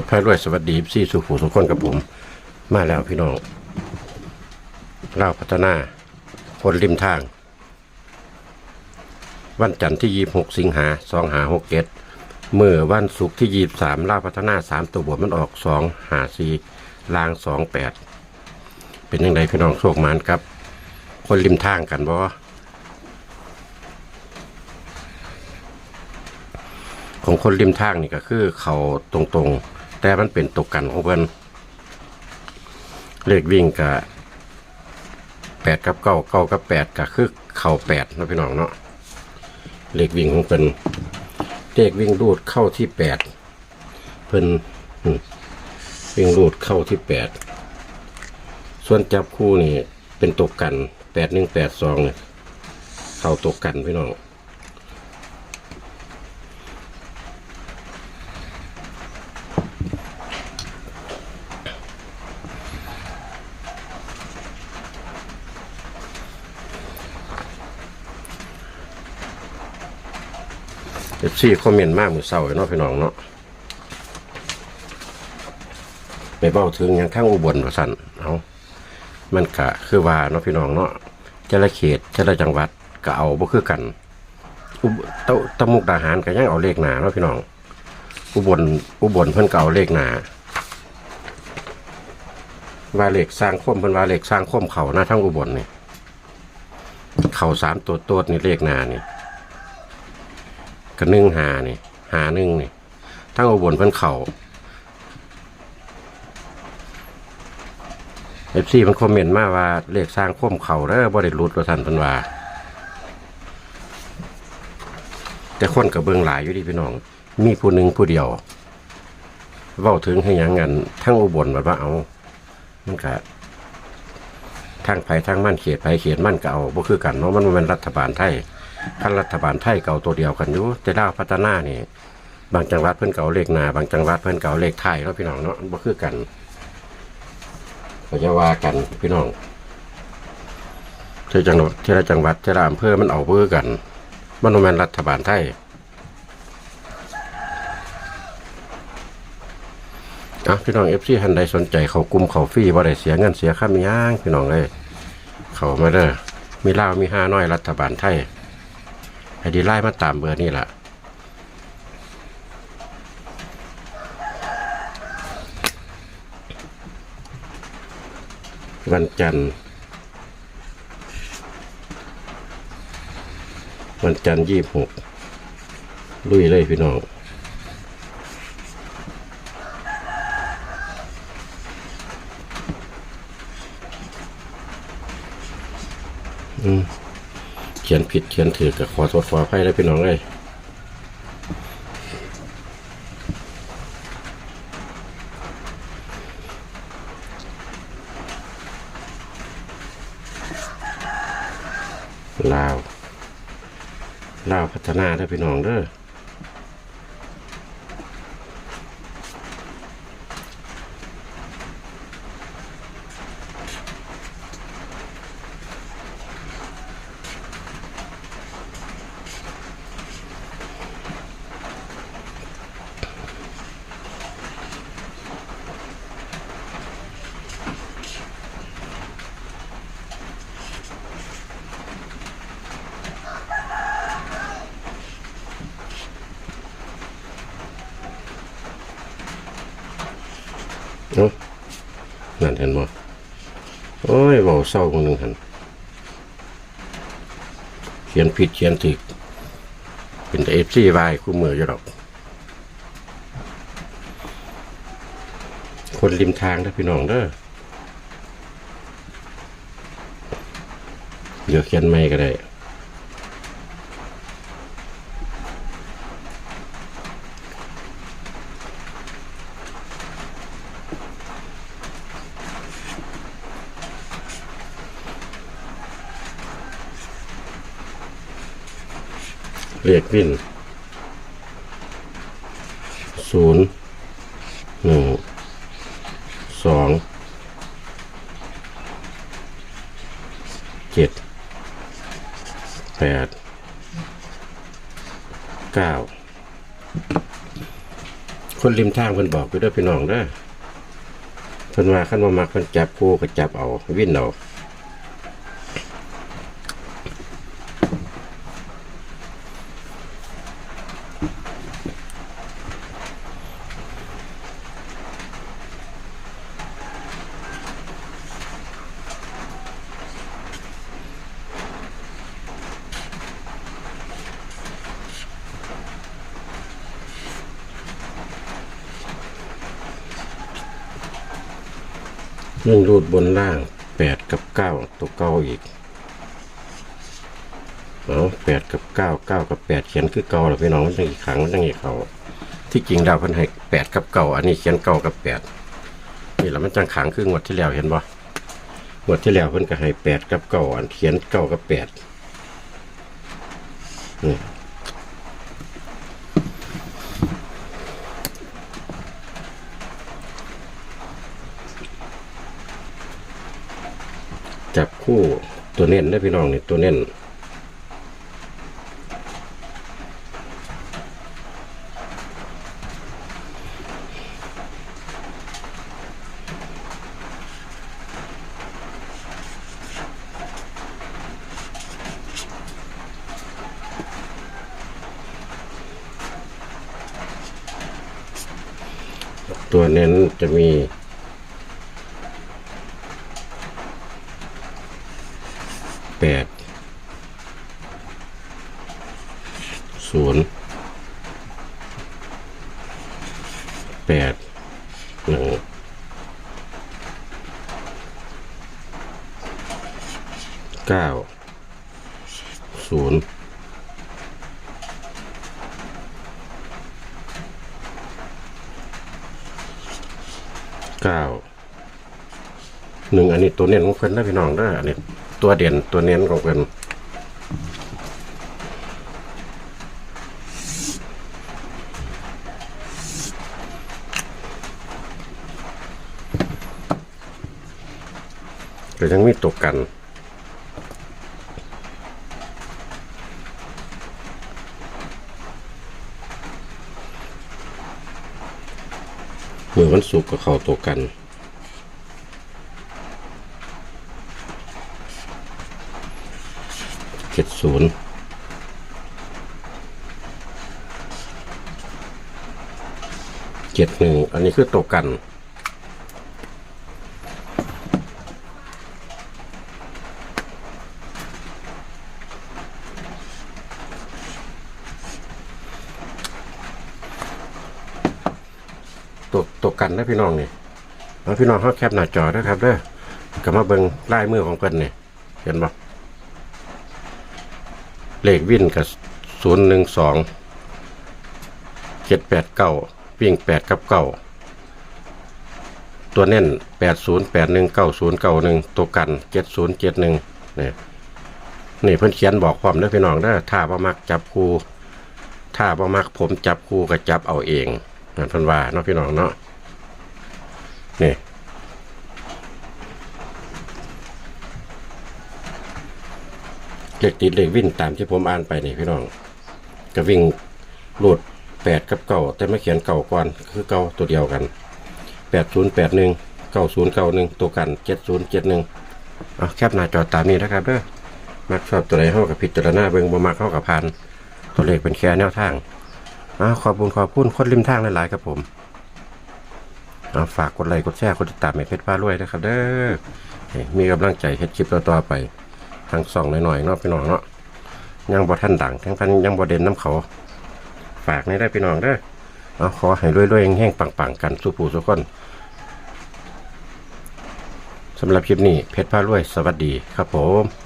ชรพายรวยสวัสดีซี่สุขูสุขคนกับผม มาแล้วพี่น้องเล่าพัฒนาคนริมทาง วันจันทร์ที่ยี่หกสิงหาสองหาหกเจ็ดเมื่อวันศุกร์ที่ยี่สามล่าพัฒนาสามตัวบวกมันออกสองหาสี่ลางสองแปดเป็นยังไงพี่น้องโชคมานครับ คนริมทางกันบ่ของคนริมทางนี่ก็คือเขาตรงๆ แต่มันเป็นตกกันของเพิ่นเลขวิ่งกับแปดกับเก้าเก้ากับแปดก็คือเข่าแปดนะพี่น้องเนาะเลขวิ่งของเพิ่นเลขวิ่งรูดเข้าที่แปดเพิ่นอืมวิ่งรูดเข้าที่แปดส่วนจับคู่นี่เป็นตกกันแปดหนึ่งแปดสองเนี่ยเข่าตกกันพี่น้อง อฟซีคอมเมนต์มากมือเศร้าเนาะพี่น้องเนาะไปเบ้าถึงยังข้างอุบลว่าสั่นเอามันกะคือว่าเนาะพี่น้องเนาะแต่ละเขตแต่ละจังหวัดก็เอาบ่คือกันอุบตตมุกดาหารก็ยังเอาเลขหนาเนาะพี่น้อง อุบลอุบลเพิ่นก็เอาเลขหนาว่าเลขสร้างคมเพิ่นว่าเลขสร้างคมเขานะทั้งอุบลนี่เขาสามตัวโตดนี่เลขหนานี่ ก็นึ่งหานี่หาหนึ่งนี่ทั้งอุบลเพิ่นเขาเอฟซีมันคอมเมนต์มาว่าเลขสร้างคมเข่าแล้วบริรุดว่าท่านเพิ่นว่าแต่คนกับเบิงหลายอยู่ดีพี่น้อง มีผู้หนึ่งผู้เดียวเว้าถึงให้ยังงันทั้งอุบลแบบว่าเอา มันก็ทางไผทางมั่นเขตไผเขตมั่นก็เอาบ่คือกันเนาะมันบ่แมันรัฐบาลไทย ขั้นรัฐบาลไทยเก่าตัวเดียวกันอยู่แต่ดาวพัฒนานี่บางจังหวัดเพิ่อนเก่าเลขหนาบางจังหวัดเพิ่อนเก่าเลขไทยแล้วพี่น้องเนาะมันบ่คือกันก็จะว่ากันพี่น้องที่จังหวัดที่ละจังหวัดที่ละอำเภอมันเอาเพื่อกันมันบ่แมนรัฐบาลไทยอะพี่น้องเอฟซีท่านใดสนใจเขากลุ่มเขาฟรีบ่ได้เสียเงินเสียค่ามีย่างพี่น้องเลยเขามาเด้อมีเลามีห้าน้อยรัฐบาลไทย ให้ดีไล่มาตามเบอร์นี่แหละวันจันทร์วันจันทร์ยี่หกลุยเลยพี่น้อง อืม เขียน ผิดเขียนถือกับขอโทษขออภัยแล้วพี่น้องเลยลาวลาวพัฒนาได้อพี่น้องเด้อ นั่นเห็นบ่โอ้ยเบาเศร้าคนหนึ่งหันเขียนผิดเขียนถูกเป็นเอฟซีวายคู่มืออยู่หรอก คนริมทางนะพี่น้องเด้อเดี๋ยวเขียนไม่ก็ได้ เรียกวิ่นศูนย์หนึ่งสองเจ็ดแปดเก้าคนริมทางเพิ่นบอกอยู่เด้อพี่น้องเด้อเพิ่นว่าคันว่ามักเพิ่นจับคู่ก็จับเอา วิ่นเอา เรื่งรูดบนล่างแปดกับเก้าตัวเก้าอีกเอาแปดกับเก้าเก้ากับแปดเขียนคือเก้าแล้วพี่น้องมันต้องอีกครั้งมันต้องอีกเขาที่จริงดาวพิ่นให้แปดกับเก้าอันนี้เขียนเก้ากับแปดนี่แล้วมันจังขังคืองวดที่แล้วเห็นบ่งวดที่แล้วเพิ่นก็ให้แปดกับเก้าอันเขียนเก้ากับแปดนี่ จับคู่ตัวเน้นได้พี่น้องนี่ตัวเน้นตัวเน้นจะมี แปดศูนย์ แปดหนึ่งเก้าศูนย์เก้าหนึ่งอันนี้ตัวเน้นของเพิ่นนะพี่น้องเด้อันนี้ตัวเด่นตัวเน้นของเพิ่น ก็ยังมีตกกันมือวันศุกร์ก็เข้าตัวกันเจ็ดศูนย์เจ็ดหนึ่งอันนี้คือตกกัน ตกตกกันนะพี่น้องนี่เอาพี่น้องเขาแคปหน้าจอนะครับเด้อก็มาเบิ่งลายมือของเพิ่นนี่เห็นบ่เลขวิ่นกับศูนย์หนึ่งสองเจ็ดแปดเก้าวิ่งแปดกับเก้าตัวเน่นแปดศูนย์แปดหนึ่งเก้าศูนย์เก้าหนึ่งตัวกันเจ็ดศูนย์เจ็ดหนึ่งนี่นี่เพิ่นเขียนบอกความเด้อพี่น้องเด้อถ้าบ่มักจับคู่ถ้าบ่มักผมจับคู่ก็จับเอาเอง เพิ่นว่าเนาะพี่น้องเนาะนี่เลขติดเลขวิ่งตามที่ผมอ่านไปนี่พี่น้องก็วิ่งโหลดแปดกับเก่าแต่ไม่เขียนเก่าก่อนคือเก่าตัวเดียวกันแปดศูนย์แปดหนึ่งเก้าศูนย์เก้าหนึ่งตัวกันเจ็ดศูนย์เจ็ดหนึ่งเอาแคปหน้าจอตามนี้นะครับเด้อมักชอบตัวไหนเข้ากับพิจารณาเบิ่งบ่มักเข้ากับพันตัวเลขเป็นแค่แนวทาง อาขอบคุณขอบคุณคนริมทางหลายๆครับผมาฝากกดไลค์กดแชร์กดติดตามให้เพชรฟ้ารวยนะครับ เด้อมีกำลังใจเฮ็ดคลิปต่อๆไปทางส่องหน่อยๆเนาะพี่น้องเนาะยังบ่ท่านดังทั้งพันยังบ่เด่นน้ำเขา ฝากนี่ได้พี่น้องเด้อเอาขอให้รวยๆแห้งๆปังๆ กันสู้ผู้สุกคนสำหรับคลิปนี้เพชรพารวย สวัสดีครับผม